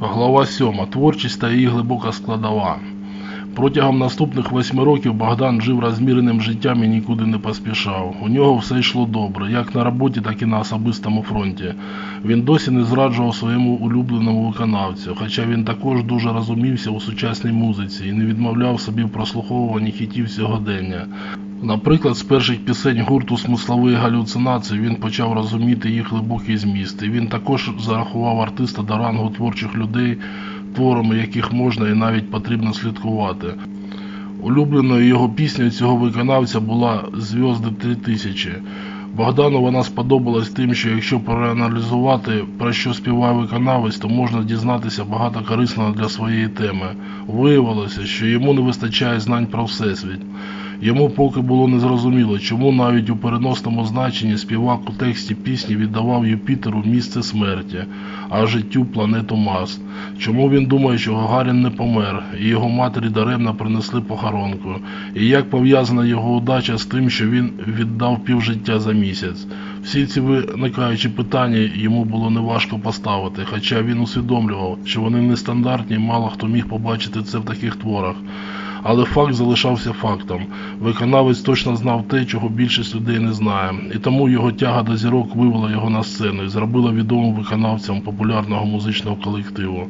Глава 7. Творчість та її глибока складова. Протягом наступних восьми років Богдан жив розміреним життям і нікуди не поспішав. У нього все йшло добре, як на роботі, так і на особистому фронті. Він досі не зраджував своєму улюбленому виконавцю, хоча він також дуже розумівся у сучасній музиці і не відмовляв собі в прослуховуванні хітів сьогодення. Наприклад, з перших пісень гурту смислової галюцинації він почав розуміти їх глибокий зміст. І він також зарахував артиста до рангу творчих людей, творами яких можна і навіть потрібно слідкувати. Улюбленою його піснею цього виконавця була Зв'язди 3000. Богдану вона сподобалась тим, що якщо проаналізувати, про що співає виконавець, то можна дізнатися багато корисного для своєї теми. Виявилося, що йому не вистачає знань про всесвіт. Йому поки було незрозуміло, чому навіть у переносному значенні співак у тексті пісні віддавав Юпітеру місце смерті, а життю планету Марс. Чому він думає, що Гагарін не помер, і його матері даремно принесли похоронку, і як пов'язана його удача з тим, що він віддав півжиття за місяць. Всі ці виникаючі питання йому було неважко поставити, хоча він усвідомлював, що вони нестандартні, мало хто міг побачити це в таких творах. Але факт залишався фактом. Виконавець точно знав те, чого більшість людей не знає, і тому його тяга до зірок вивела його на сцену і зробила відомим виконавцем популярного музичного колективу.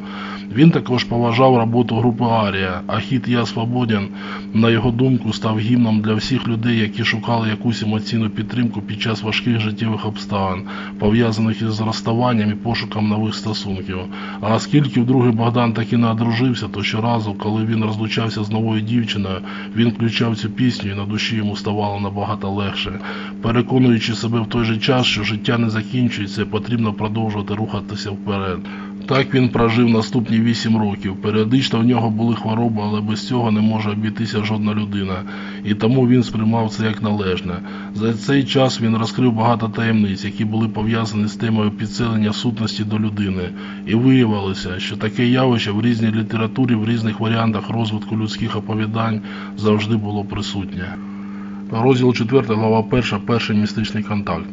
Він також поважав роботу групи Арія, а хіт Я Свободен, на його думку, став гімном для всіх людей, які шукали якусь емоційну підтримку під час важких життєвих обставин, пов'язаних із розставанням і пошуком нових стосунків. А оскільки вдруге Богдан таки не одружився, то щоразу, коли він розлучався з новою дівчиною, він включав цю пісню і на душі йому ставало набагато легше, переконуючи себе в той же час, що життя не закінчується потрібно продовжувати рухатися вперед. Так він прожив наступні вісім років. Періодично в нього були хвороби, але без цього не може обійтися жодна людина, і тому він сприймав це як належне. За цей час він розкрив багато таємниць, які були пов'язані з темою підселення сутності до людини, і виявилося, що таке явище в різній літературі, в різних варіантах розвитку людських оповідань завжди було присутнє. Розділ 4, глава 1, перший містичний контакт.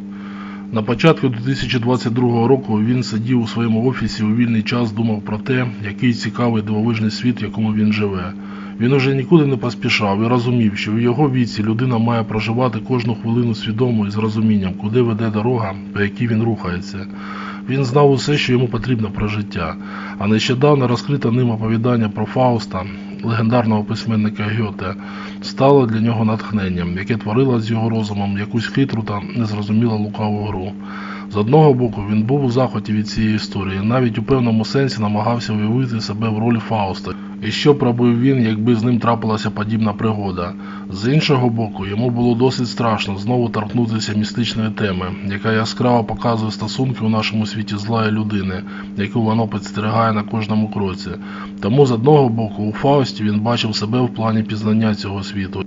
На початку 2022 року він сидів у своєму офісі у вільний час, думав про те, який цікавий дивовижний світ, в якому він живе. Він уже нікуди не поспішав і розумів, що в його віці людина має проживати кожну хвилину свідомо і з розумінням, куди веде дорога, по якій він рухається. Він знав усе, що йому потрібно про життя, а нещодавно розкрите ним оповідання про Фауста, легендарного письменника Гьоте, стало для нього натхненням, яке творило з його розумом якусь хитру та незрозуміло лукаву гру. З одного боку, він був у захваті від цієї історії, навіть у певному сенсі намагався уявити себе в ролі Фауста. І що б робив він, якби з ним трапилася подібна пригода. З іншого боку, йому було досить страшно знову торкнутися містичної теми, яка яскраво показує стосунки у нашому світі зла і людини, яку воно підстерігає на кожному кроці. Тому з одного боку, у Фаусті він бачив себе в плані пізнання цього світу.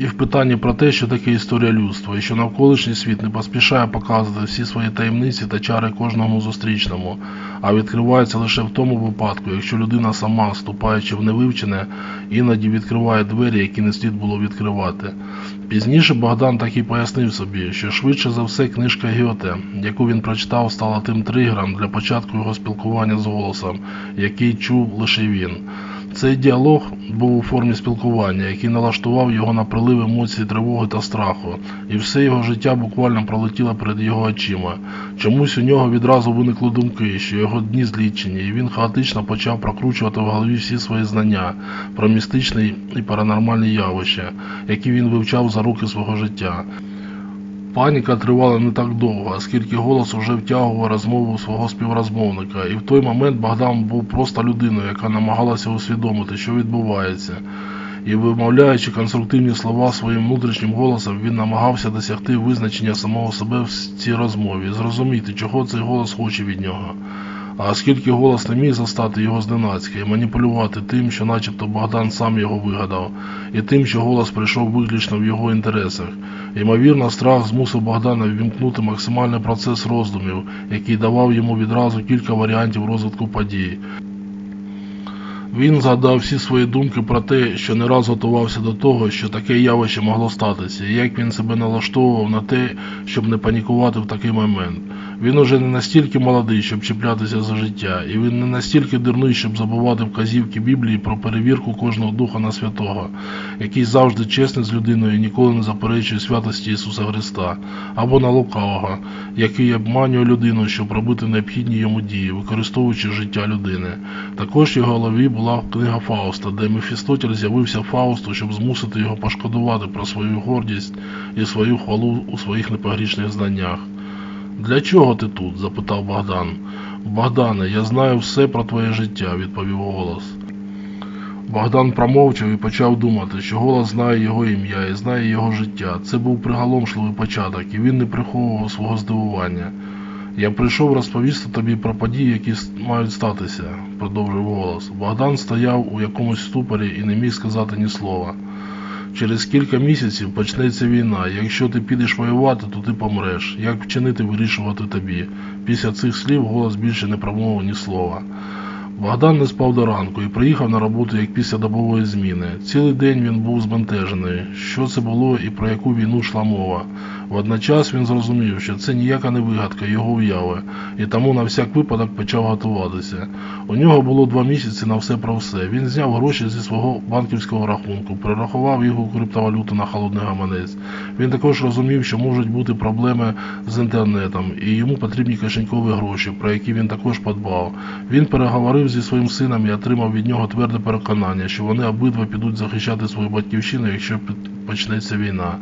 І в питанні про те, що таке історія людства, і що навколишній світ не поспішає показувати всі свої таємниці та чари кожному зустрічному, а відкривається лише в тому випадку, якщо людина сама, ступаючи в невивчене, іноді відкриває двері, які не слід було відкривати. Пізніше Богдан так і пояснив собі, що швидше за все книжка Гьоте, яку він прочитав, стала тим тригером для початку його спілкування з голосом, який чув лише він. Цей діалог був у формі спілкування, який налаштував його на прилив емоцій тривоги та страху, і все його життя буквально пролетіло перед його очима. Чомусь у нього відразу виникли думки, що його дні злічені, і він хаотично почав прокручувати в голові всі свої знання про містичні і паранормальні явища, які він вивчав за роки свого життя. Паніка тривала не так довго, оскільки голос уже втягував розмову свого співрозмовника, і в той момент Богдан був просто людиною, яка намагалася усвідомити, що відбувається. І вимовляючи конструктивні слова своїм внутрішнім голосом, він намагався досягти визначення самого себе в цій розмові, зрозуміти, чого цей голос хоче від нього. А оскільки голос не міг застати його зненацька і маніпулювати тим, що начебто Богдан сам його вигадав, і тим, що голос прийшов виключно в його інтересах, ймовірно, страх змусив Богдана ввімкнути максимальний процес роздумів, який давав йому відразу кілька варіантів розвитку подій. Він згадав всі свої думки про те, що не раз готувався до того, що таке явище могло статися, і як він себе налаштовував на те, щоб не панікувати в такий момент. Він уже не настільки молодий, щоб чіплятися за життя, і він не настільки дурний, щоб забувати вказівки Біблії про перевірку кожного духа на святого, який завжди чесний з людиною і ніколи не заперечує святості Ісуса Христа, або на лукавого, який обманює людину, щоб робити необхідні йому дії, використовуючи життя людини. Також в його голові була книга Фауста, де Мефістотель з'явився Фаусту, щоб змусити його пошкодувати про свою гордість і свою хвалу у своїх непогрішних знаннях. Для чого ти тут? запитав Богдан. Богдане, я знаю все про твоє життя, відповів голос. Богдан промовчав і почав думати, що голос знає його ім'я і знає його життя. Це був приголомшливий початок, і він не приховував свого здивування. Я прийшов розповісти тобі про події, які мають статися, продовжив голос. Богдан стояв у якомусь ступорі і не міг сказати ні слова. Через кілька місяців почнеться війна. Якщо ти підеш воювати, то ти помреш. Як вчинити вирішувати тобі. Після цих слів голос більше не промовив ні слова. Богдан не спав до ранку і приїхав на роботу як після добової зміни. Цілий день він був збентежений, що це було і про яку війну йшла мова. Водночас він зрозумів, що це ніяка не вигадка його уяви, і тому на всяк випадок почав готуватися. У нього було два місяці на все про все. Він зняв гроші зі свого банківського рахунку, перерахував їх у криптовалюту на холодний гаманець. Він також розумів, що можуть бути проблеми з інтернетом, і йому потрібні кишенькові гроші, про які він також подбав. Він переговорив зі своїм сином і отримав від нього тверде переконання, що вони обидва підуть захищати свою батьківщину, якщо почнеться війна.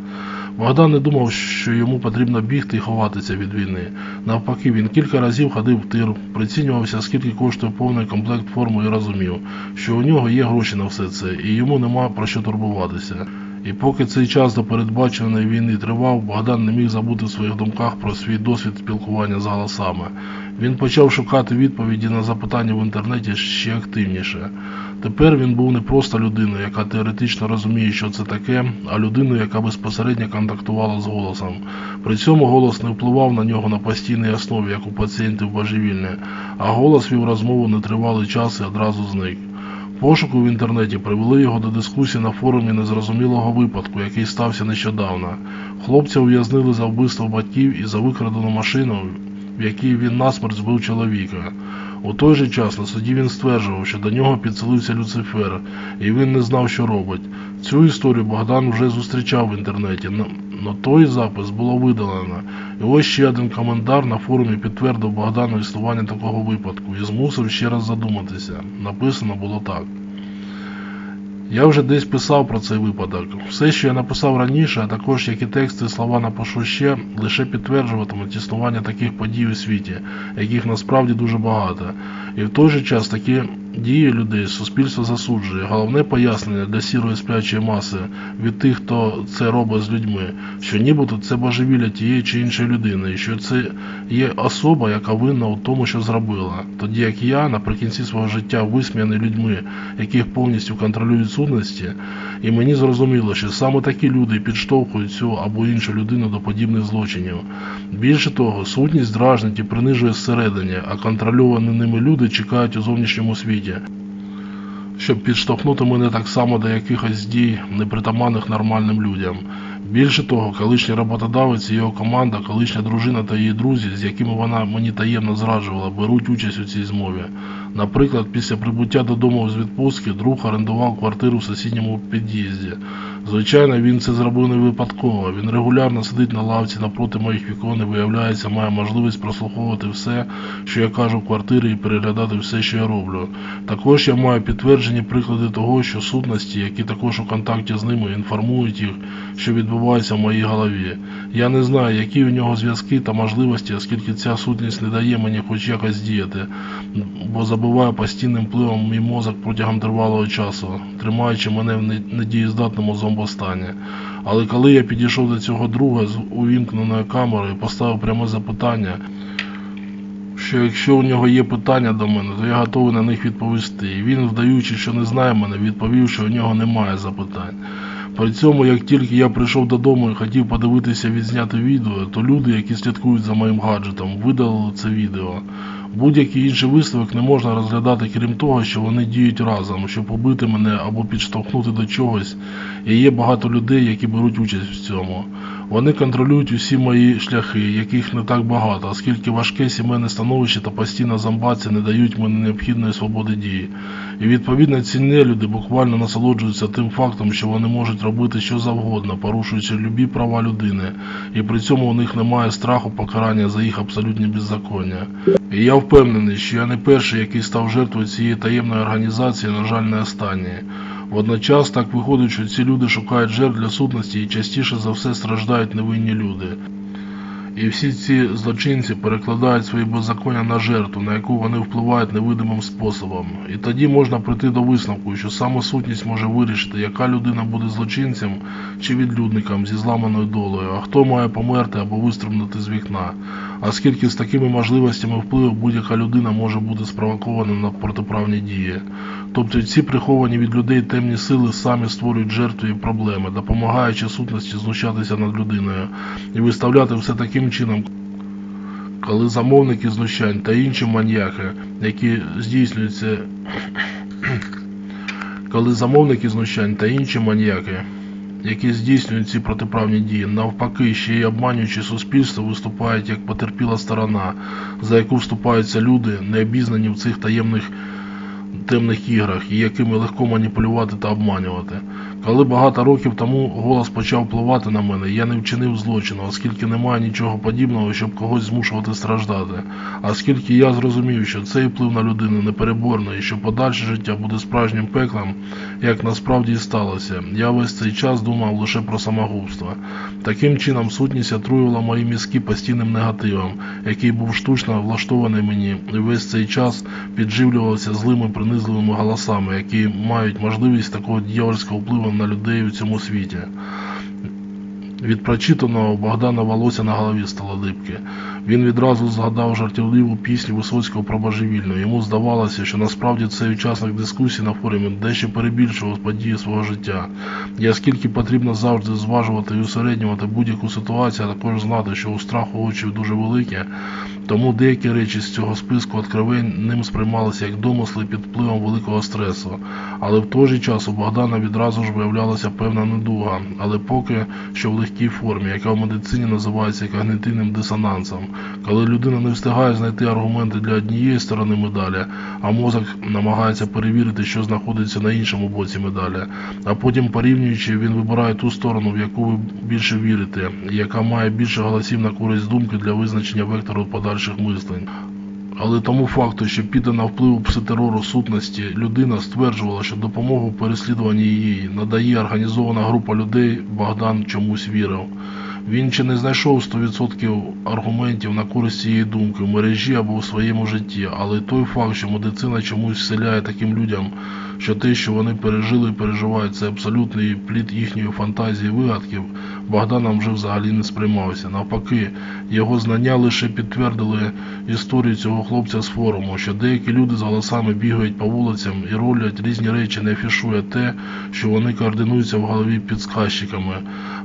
Богдан не думав, що йому потрібно бігти і ховатися від війни. Навпаки, він кілька разів ходив в тир, прицінювався, скільки коштує повний комплект форми і розумів, що у нього є гроші на все це, і йому нема про що турбуватися. І поки цей час до передбаченої війни тривав, Богдан не міг забути в своїх думках про свій досвід спілкування з голосами. Він почав шукати відповіді на запитання в інтернеті ще активніше. Тепер він був не просто людиною, яка теоретично розуміє, що це таке, а людиною, яка безпосередньо контактувала з голосом. При цьому голос не впливав на нього на постійній основі, як у пацієнтів божевільне, а голос вів розмову нетривалий час і одразу зник. Пошуки в інтернеті привели його до дискусії на форумі незрозумілого випадку, який стався нещодавно. Хлопця ув'язнили за вбивство батьків і за викрадену машину, в якій він насмерть збив чоловіка. У той же час на суді він стверджував, що до нього підселився Люцифер, і він не знав, що робить. Цю історію Богдан вже зустрічав в інтернеті, але той запис було видалено. І ось ще один коментар на форумі підтвердив Богдану існування такого випадку і змусив ще раз задуматися. Написано було так. Я вже десь писав про цей випадок. Все, що я написав раніше, а також як і тексти і слова напишу ще, лише підтверджуватимуть існування таких подій у світі, яких насправді дуже багато. І в той же час такі дії людей суспільство засуджує. Головне пояснення для сірої сплячої маси від тих, хто це робить з людьми, що нібито це божевілля тієї чи іншої людини, і що це є особа, яка винна у тому, що зробила. Тоді як я наприкінці свого життя висміяний людьми, яких повністю контролюють сутності, і мені зрозуміло, що саме такі люди підштовхують цю або іншу людину до подібних злочинів. Більше того, сутність дражнить і принижує зсередині, а контрольовані ними люди чекають у зовнішньому світі. Щоб підштовхнути мене так само до якихось дій, непритаманних нормальним людям. Більше того, колишній роботодавець його команда, колишня дружина та її друзі, з якими вона мені таємно зраджувала, беруть участь у цій змові. Наприклад, після прибуття додому з відпустки друг орендував квартиру в сусідньому під'їзді. Звичайно, він це зробив не випадково. Він регулярно сидить на лавці напроти моїх вікон і виявляється, має можливість прослуховувати все, що я кажу в квартирі і переглядати все, що я роблю. Також я маю підтверджені приклади того, що сутності, які також у контакті з ними, інформують їх, що відбувається в моїй голові. Я не знаю, які у нього зв'язки та можливості, оскільки ця сутність не дає мені хоч якось діяти, бо забиває постійним впливом мій мозок протягом тривалого часу, тримаючи мене в недієздатному зомбостані. Але коли я підійшов до цього друга з увімкненою камерою і поставив пряме запитання, що якщо у нього є питання до мене, то я готовий на них відповісти. І він, вдаючи, що не знає мене, відповів, що у нього немає запитань. При цьому, як тільки я прийшов додому і хотів подивитися відзняти відео, то люди, які слідкують за моїм гаджетом, видалили це відео. Будь-який інший висновок не можна розглядати, крім того, що вони діють разом, щоб побити мене або підштовхнути до чогось. І є багато людей, які беруть участь в цьому. Вони контролюють усі мої шляхи, яких не так багато, оскільки важке сімейне становище та постійна зомбація не дають мені необхідної свободи дії. І відповідно ці нелюди буквально насолоджуються тим фактом, що вони можуть робити що завгодно, порушуючи любі права людини, і при цьому у них немає страху покарання за їх абсолютні беззаконня. І я впевнений, що я не перший, який став жертвою цієї таємної організації, на жаль, не останній. Водночас так виходить, що ці люди шукають жертв для сутності і частіше за все страждають невинні люди. І всі ці злочинці перекладають свої беззаконня на жертву, на яку вони впливають невидимим способом. І тоді можна прийти до висновку, що саме сутність може вирішити, яка людина буде злочинцем чи відлюдником зі зламаною долею, а хто має померти або вистрибнути з вікна. Оскільки з такими можливостями впливу будь-яка людина може бути спровокована на протиправні дії. Тобто ці приховані від людей темні сили самі створюють жертви і проблеми, допомагаючи сутності знущатися над людиною і виставляти все таким чином, коли замовники знущань та інші маньяки, які здійснюються, коли замовники знущань та інші маньяки, які здійснюють ці протиправні дії, навпаки, ще й обманюючи суспільство, виступають як потерпіла сторона, за яку вступаються люди, не обізнані в цих таємних темних іграх і якими легко маніпулювати та обманювати. Коли багато років тому голос почав впливати на мене, я не вчинив злочину, оскільки немає нічого подібного, щоб когось змушувати страждати. Оскільки я зрозумів, що цей вплив на людину непереборний і що подальше життя буде справжнім пеклом, як насправді і сталося, я весь цей час думав лише про самогубство. Таким чином сутність отруювала мої мізки постійним негативом, який був штучно влаштований мені, і весь цей час підживлювався злими принизливими голосами, які мають можливість такого дьявольського впливу на людей у цьому світі. Від прочитаного Богдана волосся на голові стало липке. Він відразу згадав жартівливу пісню Висоцького про божевільну. Йому здавалося, що насправді цей учасник дискусії на форумі дещо перебільшував події свого життя. І оскільки потрібно завжди зважувати і усереднювати будь-яку ситуацію, а також знати, що у страху очі дуже великі, тому деякі речі з цього списку откровень ним сприймалися як домисли під впливом великого стресу. Але в той же час у Богдана відразу ж виявлялася певна недуга, але поки що в легкій формі, яка в медицині називається когнитивним дисонансом, коли людина не встигає знайти аргументи для однієї сторони медалі, а мозок намагається перевірити, що знаходиться на іншому боці медалі, а потім порівнюючи, він вибирає ту сторону, в яку ви більше вірите, яка має більше голосів на користь думки для визначення вектору подальших мислень. Але тому факту, що піддана впливу пситерору сутності, людина стверджувала, що допомогу в переслідуванні її надає організована група людей, Богдан чомусь вірив. Він чи не знайшов 100% аргументів на користь цієї думки в мережі або у своєму житті, але той факт, що медицина чомусь вселяє таким людям, що те, що вони пережили і переживають, це абсолютний плід їхньої фантазії вигадків, Богданом вже взагалі не сприймався. Навпаки, його знання лише підтвердили історію цього хлопця з форуму, що деякі люди з голосами бігають по вулицям і роблять різні речі, не афішує те, що вони координуються в голові підсказчиками,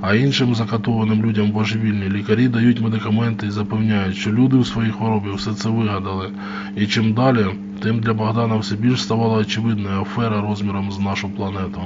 а іншим закатованим людям божевільні лікарі дають медикаменти і запевняють, що люди у своїй хворобі все це вигадали. І чим далі, тим для Богдана все більш ставала очевидною афера розміром з нашу планету.